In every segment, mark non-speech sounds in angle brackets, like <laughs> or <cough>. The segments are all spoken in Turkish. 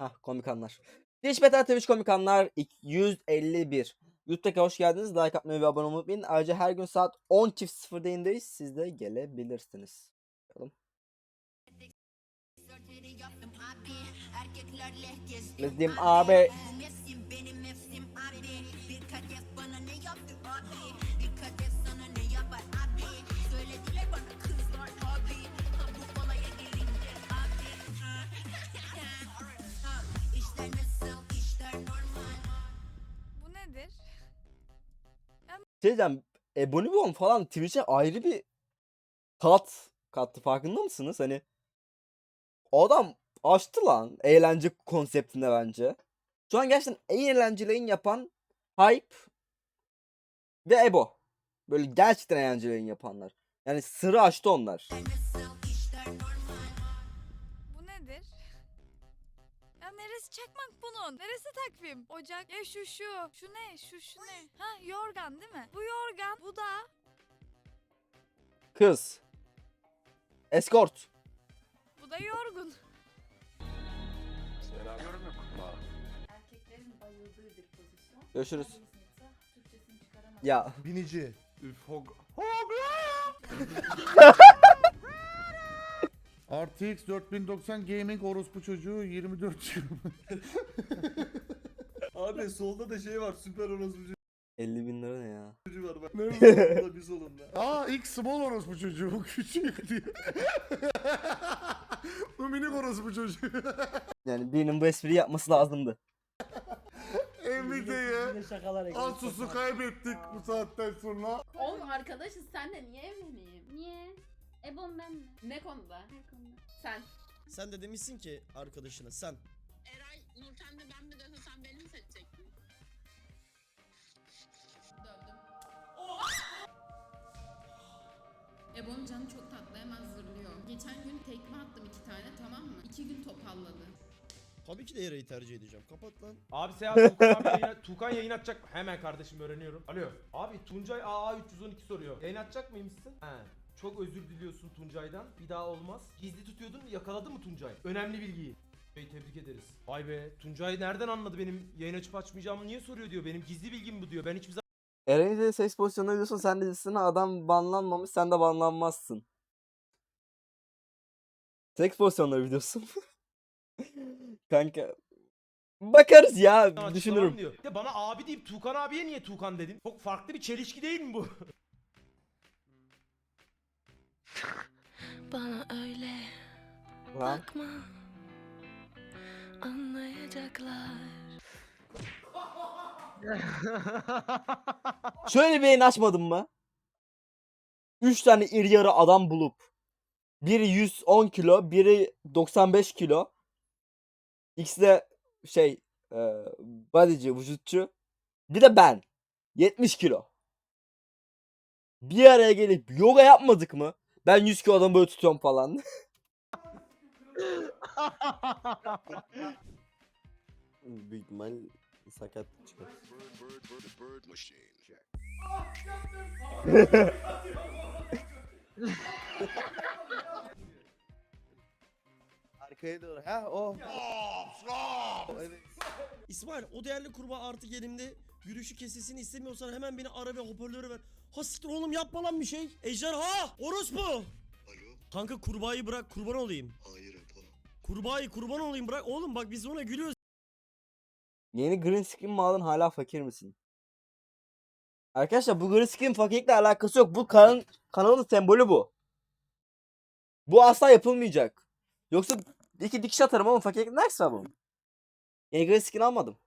Hah komik anlar. Twitch Beta Twitch komik anlar 151. YouTube'daki hoş geldiniz. Like atmayı ve abone olmayı unutmayın. Ayrıca her gün saat 10.00'da yayındayız. Siz de gelebilirsiniz. Bakalım. Bizim abi. Şey diyeceğim. Ebonibon falan Twitch'e ayrı bir tat kattı. Farkında mısınız? Hani adam açtı lan eğlence konseptinde bence. Şu an gerçekten en eğlenceli yayın yapan Hype ve Ebo. Böyle gerçekten eğlenceli yayın yapanlar. Yani sırrı açtı onlar. Neresi çakmak bunun? Neresi takvim? Ocak. Ya şu şu. Şu ne? Şu şu ne? Ha yorgan değil mi? Bu yorgan. Bu da. Kız. Escort. Bu da yorgun. Erkeklerin bayıldığı bir pozisyon. Görüşürüz. Karizmita, Türkçesini çıkaramadım. Ya Binici. Üf hog. <laughs> <laughs> RTX 4090 Gaming orospu çocuğu 24 GB. <laughs> Abi solda da şey var süper orospu 50 bin lira ne ya? çocuğu var bak. Ne <laughs> solunda bir solunda. Aa ilk small orospu çocuğu bu küçük diye. <laughs> bu minik orospu çocuğu. Yani birinin bu espriyi yapması lazımdı. Nvidia'ya Asus'u kaybettik bu saatten sonra. Oğlum arkadaşız sen de niye evleneyim? Niye? Ebon ben mi? Ne konuda? Ne konuda? Sen. Sen de demişsin ki arkadaşına sen. Eray Nurten de ben mi dese sen beni mi seçecektin? Döndüm. Ebon'un canı çok tatlı hemen zırlıyor. Geçen gün tekme attım iki tane tamam mı? İki gün topalladı. Tabii ki de Eray'ı tercih edeceğim. Kapat lan. Abi Seyahat Tukan, abi yayına, Tukan yayın açacak mı? Hemen kardeşim öğreniyorum. Alo. Abi Tuncay AA 312 soruyor. Yayın açacak mıymışsın? He. Çok özür diliyorsun Tuncay'dan. Bir daha olmaz. Gizli tutuyordun yakaladı mı Tuncay? Önemli bilgiyi. Bey tebrik ederiz. Vay be Tuncay nereden anladı benim yayın açıp açmayacağımı niye soruyor diyor. Benim gizli bilgim bu diyor. Ben hiçbir zaman Eren'i de ses pozisyonuna biliyorsun sen de dizisine adam banlanmamış sen de banlanmazsın. Seks pozisyonları biliyorsun. <laughs> Kanka. Bakarız ya açıklamam düşünürüm. diyor. De bana abi deyip Tukan abiye niye Tukan dedin? Çok farklı bir çelişki değil mi bu? <laughs> Bana öyle Lan. bakma Anlayacaklar <laughs> Şöyle bir yayın açmadın mı? 3 tane iri yarı adam bulup biri 110 kilo, biri 95 kilo. İkisi de şey e, bodyci, vücutçu. Bir de ben. 70 kilo. Bir araya gelip yoga yapmadık mı? Ben 100 kilo adamı böyle tutuyorum falan. <laughs> Büyük ihtimal sakat çıkar. <laughs> Arkaya doğru. Ha o. İsmail o değerli kurbağa artık elimde yürüyüşü kesilsini istemiyorsan hemen beni ara ve hoparlörü ver. Ha siktir oğlum yapma lan bir şey. Ejderha! Orospu! Alo? Kanka kurbağayı bırak kurban olayım. Hayır Epo. Kurbağayı kurban olayım bırak. Oğlum bak biz ona gülüyoruz. Yeni green screen mi aldın hala fakir misin? Arkadaşlar bu green screen fakirlikle alakası yok. Bu kanalın, kanalın sembolü bu. Bu asla yapılmayacak. Yoksa iki dikiş atarım ama fakirlik ne alakası var bunun? Yeni screen almadım.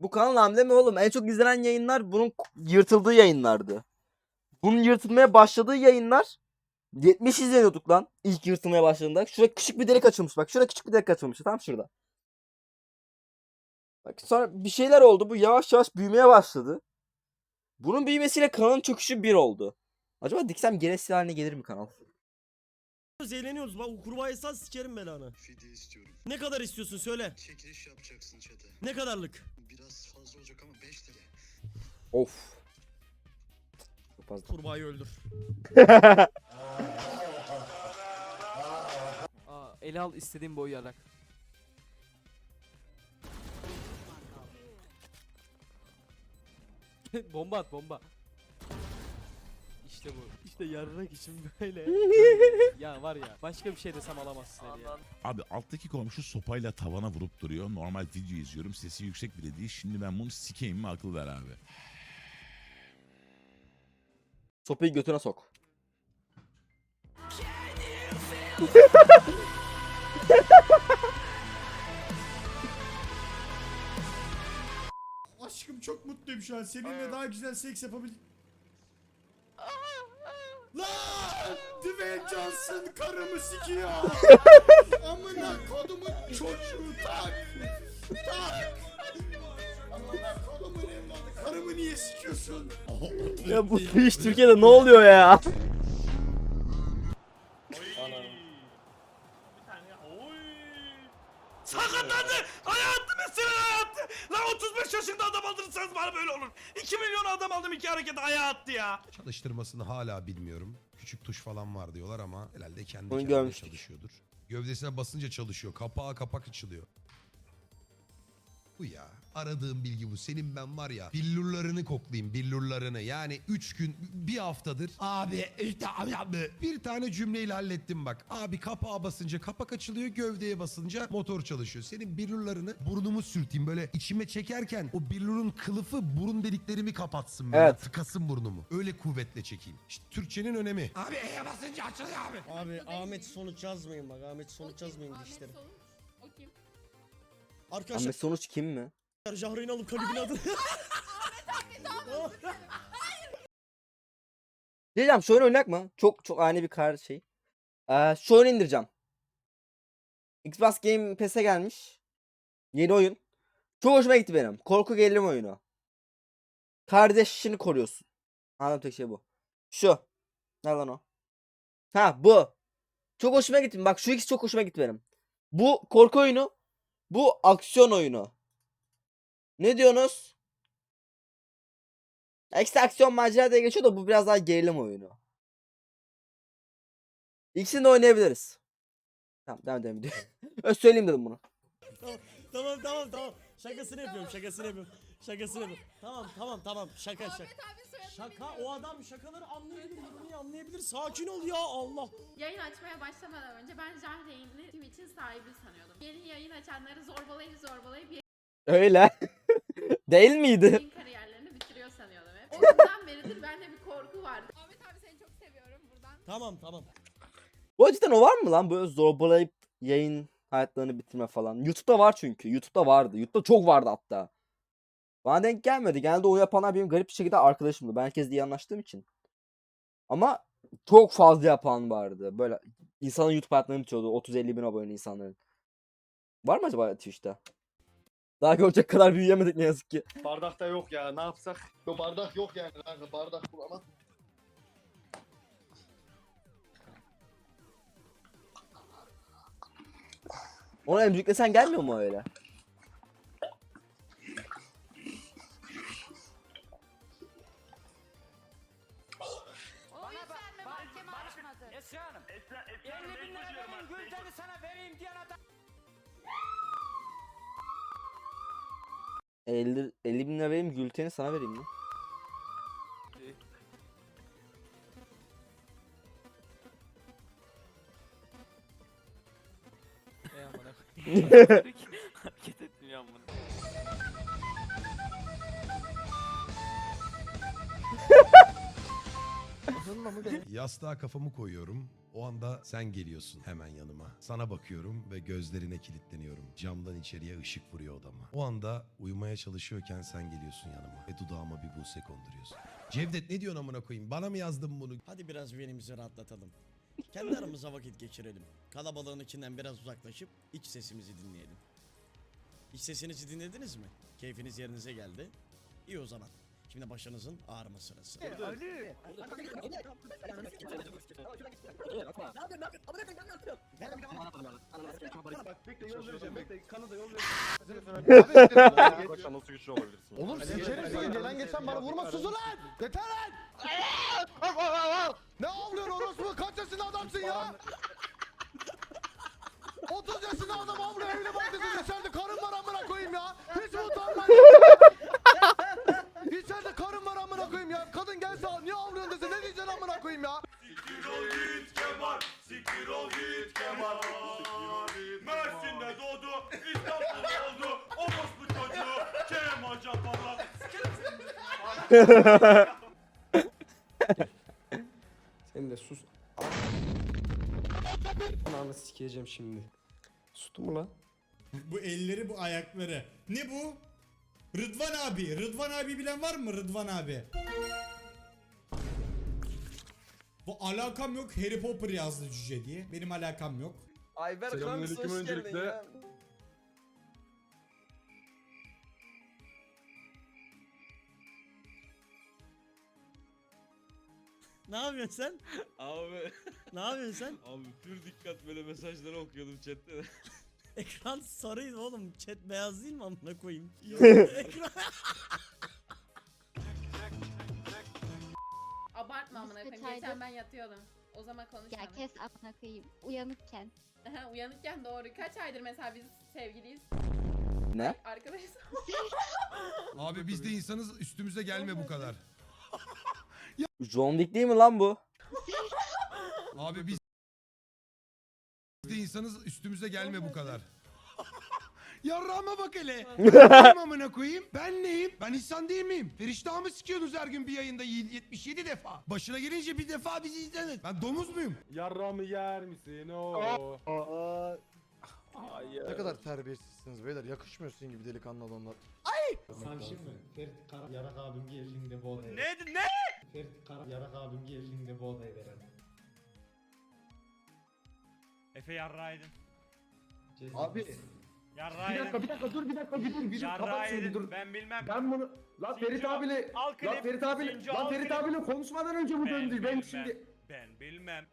Bu kanal hamle mi oğlum? En çok izlenen yayınlar bunun yırtıldığı yayınlardı. Bunun yırtılmaya başladığı yayınlar 70 izleniyorduk lan ilk yırtılmaya başladığında. Şurada küçük bir delik açılmış bak. Şurada küçük bir delik açılmış. Tam şurada. Bak sonra bir şeyler oldu. Bu yavaş yavaş büyümeye başladı. Bunun büyümesiyle kanalın çöküşü bir oldu. Acaba diksem gene haline gelir mi kanal? Eğleniyoruz. Bak o kurbağayı sal sikerim belanı. Fidye istiyorum. Ne kadar istiyorsun söyle. Çekiliş yapacaksın çete. Ne kadarlık? Biraz fazla olacak ama 5 TL. Of. Çok fazla. Kurbağayı öldür. Ele al istediğin boyu yarak. <laughs> bomba at bomba. İşte bu. İşte yarrak için böyle. <laughs> ya var ya başka bir şey desem alamazsın eli ya. Abi alttaki komşu sopayla tavana vurup duruyor. Normal video izliyorum. Sesi yüksek bile değil. Şimdi ben bunu sikeyim mi akıl ver abi. Sopayı götüne sok. Aşkım çok mutluyum şu an. Seninle daha güzel seks yapabil... Lan! Dwayne Johnson karımı sikiyor. Amına kodumun çocuğu tak. Tak. Amına kodumun evladı karımı niye sikiyorsun? Ya bu iş Türkiye'de ne oluyor ya? Sakatlandı! Hayattı mesela hayattı! Lan 35 yaşında adam aldırırsanız bana böyle olur. 2 milyon adam aldım iki harekete ayağa attı ya. Çalıştırmasını hala bilmiyorum. Küçük tuş falan var diyorlar ama herhalde kendi Onu kendine görmüştük. çalışıyordur. Gövdesine basınca çalışıyor. Kapağa kapak açılıyor. Bu ya. Aradığım bilgi bu. Senin ben var ya billurlarını koklayayım billurlarını. Yani 3 gün bir haftadır abi işte abi abi. bir tane cümleyle hallettim bak. Abi kapağa basınca kapak açılıyor gövdeye basınca motor çalışıyor. Senin billurlarını burnumu sürteyim böyle içime çekerken o billurun kılıfı burun deliklerimi kapatsın böyle. Evet. Tıkasın burnumu. Öyle kuvvetle çekeyim. İşte Türkçenin önemi. Abi E'ye basınca açılıyor abi. Abi Ahmet sonuç yazmayın bak Ahmet sonuç yazmayın Ahmet. Sonuç. Arkadaşlar Ahmet Sonuç kim mi? Jahreyn alıp kalibin adını. <laughs> Diyeceğim şu oyunu oynayak mı? Çok çok ani bir karar şey. Ee, şu oyunu indireceğim. Xbox Game Pass'e gelmiş. Yeni oyun. Çok hoşuma gitti benim. Korku gerilim oyunu. Kardeşini koruyorsun. Anladığım tek şey bu. Şu. Ne lan o? Ha bu. Çok hoşuma gitti. Bak şu ikisi çok hoşuma gitti benim. Bu korku oyunu. Bu aksiyon oyunu. Ne diyorsunuz? Eksi aksiyon macera diye geçiyor da bu biraz daha gerilim oyunu. İkisini de oynayabiliriz. Tamam devam edelim. Öz <laughs> söyleyeyim dedim bunu. tamam tamam tamam. Şakasını yapıyorum şakasını yapıyorum. Şakasını yapıyorum. Tamam tamam tamam şaka şaka. Şaka o adam şakaları anlayabilir, ironiyi anlayabilir. Sakin ol ya Allah. Yayın açmaya başlamadan önce ben Jahreyn'i Twitch'in sahibi sanıyordum. Yeni yayın açanları zorbalayıp zorbalayıp Öyle. <laughs> Değil miydi? yayın kariyerlerini bitiriyor sanıyordum hep. O günden beridir bende bir korku vardı. Ahmet abi seni çok seviyorum buradan. Tamam tamam. Bu cidden o var mı lan? Böyle zorbalayıp yayın hayatlarını bitirme falan. YouTube'da var çünkü. YouTube'da vardı. YouTube'da çok vardı hatta. Bana denk gelmedi. Genelde o yapanlar benim garip bir şekilde arkadaşımdı. Ben herkesle iyi anlaştığım için. Ama çok fazla yapan vardı. Böyle insanın YouTube hayatlarını bitiriyordu. 30-50 bin abone insanların. Var mı acaba Twitch'te? Daha görecek kadar büyüyemedik ne yazık ki. Bardakta yok ya ne yapsak? Yok bardak yok yani kanka bardak bulamaz. Onu emciklesen gelmiyor mu öyle? 50, 50 bin lira vereyim Gülten'i sana vereyim mi? Ey amına koyayım. <laughs> Hareket etmiyor amına. Yastığa kafamı koyuyorum. O anda sen geliyorsun hemen yanıma. Sana bakıyorum ve gözlerine kilitleniyorum. Camdan içeriye ışık vuruyor odama. O anda uyumaya çalışıyorken sen geliyorsun yanıma ve dudağıma bir buse konduruyorsun. Cevdet ne diyorsun amına koyayım? Bana mı yazdın bunu? Hadi biraz benimizi rahatlatalım. Kendi aramızda vakit geçirelim. Kalabalığın içinden biraz uzaklaşıp iç sesimizi dinleyelim. İç sesinizi dinlediniz mi? Keyfiniz yerinize geldi. İyi o zaman. Şimdi başınızın ağrıma sırası. Bak bekle yol vereceğim bekle. Kanı da yol vereceğim. Nasıl güçlü olabilirsin? Oğlum sikerim gelen geçen bana vurma susun lan. Yeter lan. ne avlıyorsun orospu? Kaç yaşında adamsın ya? <laughs> 30 yaşında adam avlu evli barkısın içeride karın var amına koyayım ya. Sen de sus. Ananı sikeceğim şimdi. Sustu mu lan? Bu elleri bu ayakları. Ne bu? Rıdvan abi. Rıdvan abi bilen var mı Rıdvan abi? Bu alakam yok. Harry Potter yazdı cüce diye. Benim alakam yok. Ayber kanks hoş Ne yapıyorsun sen? Abi. Ne yapıyorsun sen? <laughs> Abi pür dikkat böyle mesajları okuyordum chatte. <laughs> Ekran sarıydı oğlum. Chat beyaz değil mi amına koyayım? <laughs> Ekran Abartma amına koyayım. Detaylı- Geçen ben yatıyordum. O zaman konuş Ya kes amına koyayım. Uyanıkken. Uyanıkken doğru. Kaç aydır mesela biz sevgiliyiz? Ne? Arkadaş. Abi biz de insanız üstümüze gelme bu kadar. John Wick değil mi lan bu? <laughs> Abi biz biz de insanız üstümüze gelme bu kadar. <laughs> Yarrağıma bak hele. <laughs> Benim amına koyayım. Ben neyim? Ben insan değil miyim? Feriştahı mı sikiyorsunuz her gün bir yayında 77 defa? Başına gelince bir defa bizi izledin. Ben domuz muyum? Yarramı yer misin o? Ne kadar terbiyesizsiniz beyler. Yakışmıyor sizin gibi delikanlı adamlar. Ferit Kara Yarak abim geldiğinde odaya. Ne ne? Ferit Kara Yarak abim geldiğinde bu odaya verelim. Efe yarraydın. Abi Yarraydın. bir dakika dur bir dakika bir dur bir Yarraydın. Ben bilmem. Ben bunu lan Ferit abiyle- Al klip. lan Ferit abiyle Sinco, lan Ferit klip. abiyle konuşmadan önce bu Ben döndü. Ben bilmem. şimdi Ben bilmem.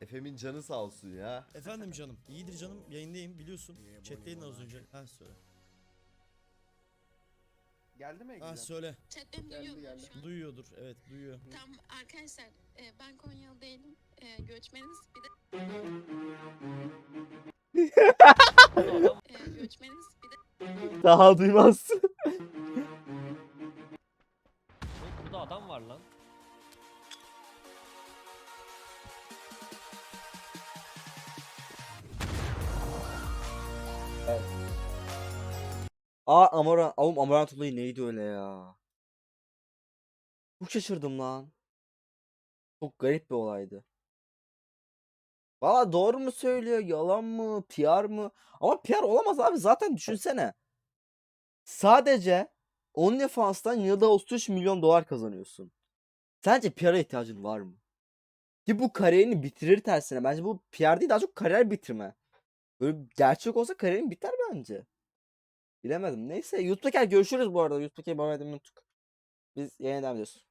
Efe'min canı sağ olsun ya. Efendim canım. İyidir canım. Yayındayım biliyorsun. Chat'teydin az önce. Ha söyle. Geldi mi Ha söyle. Chatten Geldi, geldi. Duyuyordur. Evet duyuyor. Tam arkadaşlar ben Konyalı değilim. göçmeniz bir de <laughs> göçmeniz bir de Daha duymaz. Amora, oğlum Amorant olayı neydi öyle ya? Çok şaşırdım lan. Çok garip bir olaydı. Valla doğru mu söylüyor, yalan mı, PR mı? Ama PR olamaz abi zaten düşünsene. Sadece OnlyFans'tan yılda 33 milyon dolar kazanıyorsun. Sence PR'a ihtiyacın var mı? Ki bu kariyerini bitirir tersine. Bence bu PR değil daha çok kariyer bitirme. Böyle gerçek olsa kariyerin biter bence. Bilemedim. Neyse YouTube'daki görüşürüz bu arada. YouTube'daki bay bay demeyi unuttuk. Biz devam ediyoruz.